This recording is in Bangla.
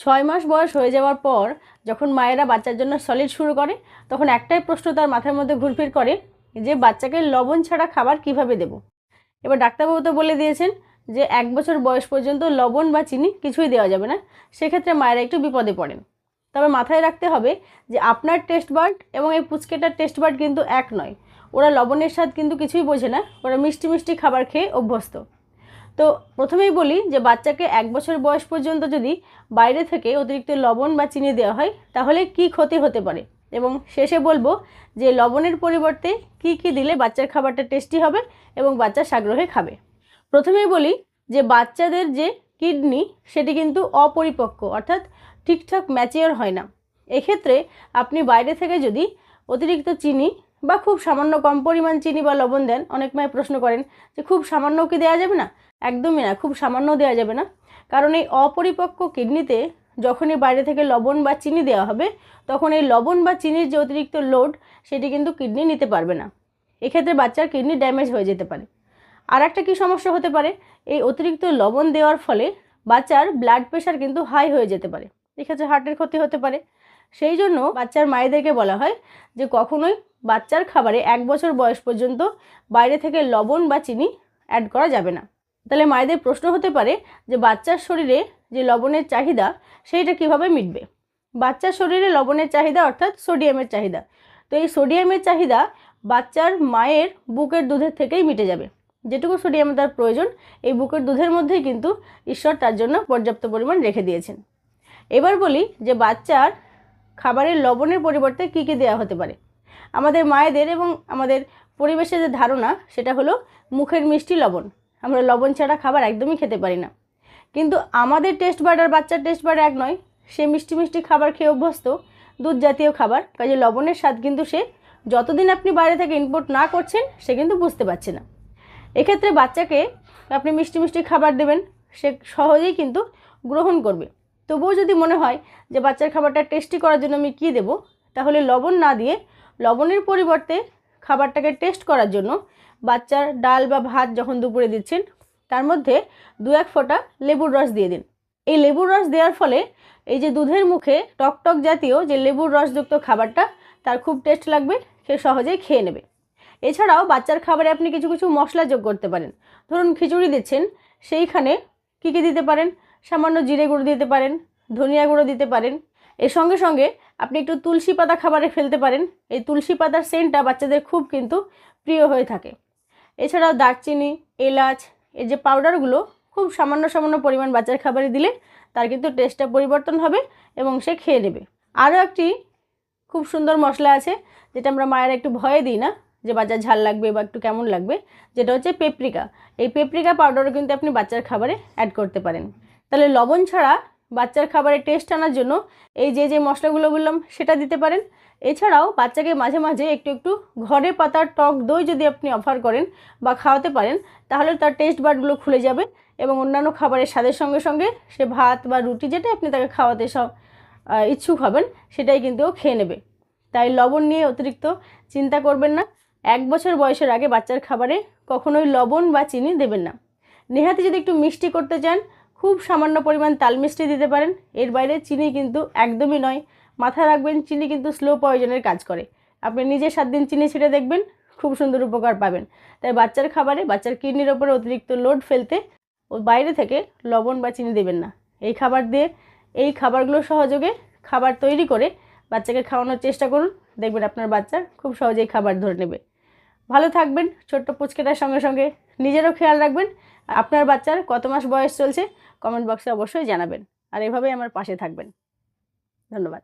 ছয় মাস বয়স হয়ে যাওয়ার পর যখন মায়েরা বাচ্চার জন্য সলিড শুরু করে, তখন একটাই প্রশ্ন তার মাথার মধ্যে ঘুরফির করে যে বাচ্চাকে লবণ ছাড়া খাবার কীভাবে দেব? এবার ডাক্তারবাবু তো বলে দিয়েছেন যে এক বছর বয়স পর্যন্ত লবণ বা চিনি কিছুই দেওয়া যাবে না, সেক্ষেত্রে মায়েরা একটু বিপদে পড়েন। তবে মাথায় রাখতে হবে যে আপনার টেস্ট বার্ড এবং এই পুচকেটার টেস্ট বার্ড কিন্তু এক নয়। ওরা লবণের স্বাদ কিন্তু কিছুই বোঝে না, ওরা মিষ্টি মিষ্টি খাবার খেয়ে অভ্যস্ত। তো প্রথমেই বলি যে বাচ্চাকে এক বছর বয়স পর্যন্ত যদি বাইরে থেকে অতিরিক্ত লবণ বা চিনি দেওয়া হয়, তাহলে কি ক্ষতি হতে পারে? এবং শেষে বলব যে লবণের পরিবর্তে কি কি দিলে বাচ্চার খাবারটা টেস্টি হবে এবং বাচ্চা সাগ্রহে খাবে। প্রথমেই বলি যে বাচ্চাদের যে কিডনি, সেটি কিন্তু অপরিপক্ক, অর্থাৎ ঠিকঠাক ম্যাচিওর হয় না। এক্ষেত্রে আপনি বাইরে থেকে যদি অতিরিক্ত চিনি বা খুব সামান্য কম পরিমাণ চিনি বা লবণ দেন, অনেক মায় প্রশ্ন করেন যে খুব সামান্য কি দেওয়া যাবে না? একদমই না, খুব সামান্য দেওয়া যাবে না। কারণ এই অপরিপক্ক কিডনিতে যখনই বাইরে থেকে লবণ বা চিনি দেওয়া হবে, তখন এই লবণ বা চিনির যে অতিরিক্ত লোড সেটি কিন্তু কিডনি নিতে পারবে না। এক্ষেত্রে বাচ্চার কিডনি ড্যামেজ হয়ে যেতে পারে। আর একটা কী সমস্যা হতে পারে? এই অতিরিক্ত লবণ দেওয়ার ফলে বাচ্চার ব্লাড প্রেশার কিন্তু হাই হয়ে যেতে পারে। এক্ষেত্রে হার্টের ক্ষতি হতে পারে। সেই জন্য বাচ্চার মায়েদেরকে বলা হয় যে কখনোই বাচ্চার খাবারে এক বছর বয়স পর্যন্ত বাইরে থেকে লবণ বা চিনি অ্যাড করা যাবে না। তাহলে মায়েদের প্রশ্ন হতে পারে যে বাচ্চার শরীরে যে লবণের চাহিদা, সেইটা কীভাবে মিটবে? বাচ্চার শরীরে লবণের চাহিদা অর্থাৎ সোডিয়ামের চাহিদা। তো এই সোডিয়ামের চাহিদা বাচ্চার মায়ের বুকের দুধের থেকেই মিটে যাবে। যেটুকু সোডিয়াম তার প্রয়োজন, এই বুকের দুধের মধ্যেই কিন্তু ঈশ্বর তার জন্য পর্যাপ্ত পরিমাণ রেখে দিয়েছেন। এবার বলি যে বাচ্চার খাবারের লবণের পরিবর্তে কী কী দেওয়া হতে পারে। আমাদের মায়েদের এবং আমাদের পরিবেশের যে ধারণা, সেটা হলো মুখের মিষ্টি লবণ। আমরা লবণ ছাড়া খাবার একদমই খেতে পারি না। কিন্তু আমাদের টেস্ট বার্ড আর বাচ্চার টেস্ট বার্ড এক নয়, সে মিষ্টি মিষ্টি খাবার খেয়ে অভ্যস্ত, দুধ জাতীয় খাবার, কাজে লবণের স্বাদ কিন্তু সে যতদিন আপনি বাইরে থেকে ইনপুট না করছেন, সে কিন্তু বুঝতে পারছে না। এক্ষেত্রে বাচ্চাকে আপনি মিষ্টি মিষ্টি খাবার দেবেন, সে সহজেই কিন্তু গ্রহণ করবে। তবুও যদি মনে হয় যে বাচ্চার খাবারটা টেস্টি করার জন্য আমি কী দেবো, তাহলে লবণ না দিয়ে লবণের পরিবর্তে খাবারটাকে টেস্ট করার জন্য বাচ্চার ডাল বা ভাত যখন দুপুরে দিচ্ছেন, তার মধ্যে দু এক ফোঁটা লেবুর রস দিয়ে দিন। এই লেবুর রস দেওয়ার ফলে এই যে দুধের মুখে টকটক জাতীয় যে লেবুর রসযুক্ত খাবারটা, তার খুব টেস্ট লাগবে, সে সহজেই খেয়ে নেবে। এছাড়াও বাচ্চার খাবারে আপনি কিছু কিছু মশলা যোগ করতে পারেন। ধরুন খিচুড়ি দিচ্ছেন, সেইখানে কী কী দিতে পারেন? সামান্য জিরে গুঁড়ো দিতে পারেন, ধনিয়া গুঁড়ো দিতে পারেন এর সঙ্গে সঙ্গে আপনি একটু তুলসী পাতা খাবারে ফেলতে পারেন। এই তুলসী পাতার সেন্টটা বাচ্চাদের খুব কিন্তু প্রিয় হয়ে থাকে। এছাড়াও দারচিনি, এলাচ, এই যে পাউডারগুলো খুব সামান্য সামান্য পরিমাণ বাচ্চার খাবারে দিলে তার কিন্তু টেস্টটা পরিবর্তন হবে এবং সে খেয়ে নেবে। আরও একটি খুব সুন্দর মশলা আছে, যেটা আমরা মায়ের একটু ভয়ে দিই না, যে বাচ্চার ঝাল লাগবে বা একটু কেমন লাগবে, যেটা হচ্ছে পেপরিকা এই পেপরিকা পাউডারও কিন্তু আপনি বাচ্চার খাবারে অ্যাড করতে পারেন। তাহলে লবণ ছাড়া বাচ্চার খাবারে টেস্ট আনার জন্য এই যে যে মশলাগুলো বললাম, সেটা দিতে পারেন। এছাড়াও বাচ্চাকে মাঝে মাঝে একটু একটু ঘরে পাতার টক দই যদি আপনি অফার করেন বা খাওয়াতে পারেন, তাহলে তার টেস্ট বার্ডগুলো খুলে যাবে এবং অন্যান্য খাবারের স্বাদের সঙ্গে সঙ্গে সে ভাত বা রুটি যেটা আপনি তাকে খাওয়াতে সব ইচ্ছুক হবেন, সেটাই কিন্তু ও খেয়ে নেবে। তাই লবণ নিয়ে অতিরিক্ত চিন্তা করবেন না। এক বছর বয়সের আগে বাচ্চার খাবারে কখনোই লবণ বা চিনি দেবেন না। নেহাতি যদি একটু মিষ্টি করতে চান খুব সামান্য পরিমাণ তাল মিষ্টি দিতে পারেন। এর বাইরে চিনি কিন্তু একদমই নয়। মাথায় রাখবেন, চিনি কিন্তু স্লো পয়জনের কাজ করে। আপনি নিজে সাত দিন চিনি ছিঁড়ে দেখবেন, খুব সুন্দর উপকার পাবেন। তাই বাচ্চার খাবারে, বাচ্চার কিডনির ওপরে অতিরিক্ত লোড ফেলতে ও বাইরে থেকে লবণ বা চিনি দেবেন না। এই খাবার দিয়ে, এই খাবারগুলো সহযোগে খাবার তৈরি করে বাচ্চাকে খাওয়ানোর চেষ্টা করুন। দেখবেন আপনার বাচ্চা খুব সহজেই খাবার ধরে নেবে। ভালো থাকবেন, ছোট্ট পুচকেটার সঙ্গে সঙ্গে নিজেরও খেয়াল রাখবেন। আপনার বাচ্চার কত মাস বয়স চলছে কমেন্ট বক্সে অবশ্যই জানাবেন। আর এভাবেই আমার পাশে থাকবেন। ধন্যবাদ।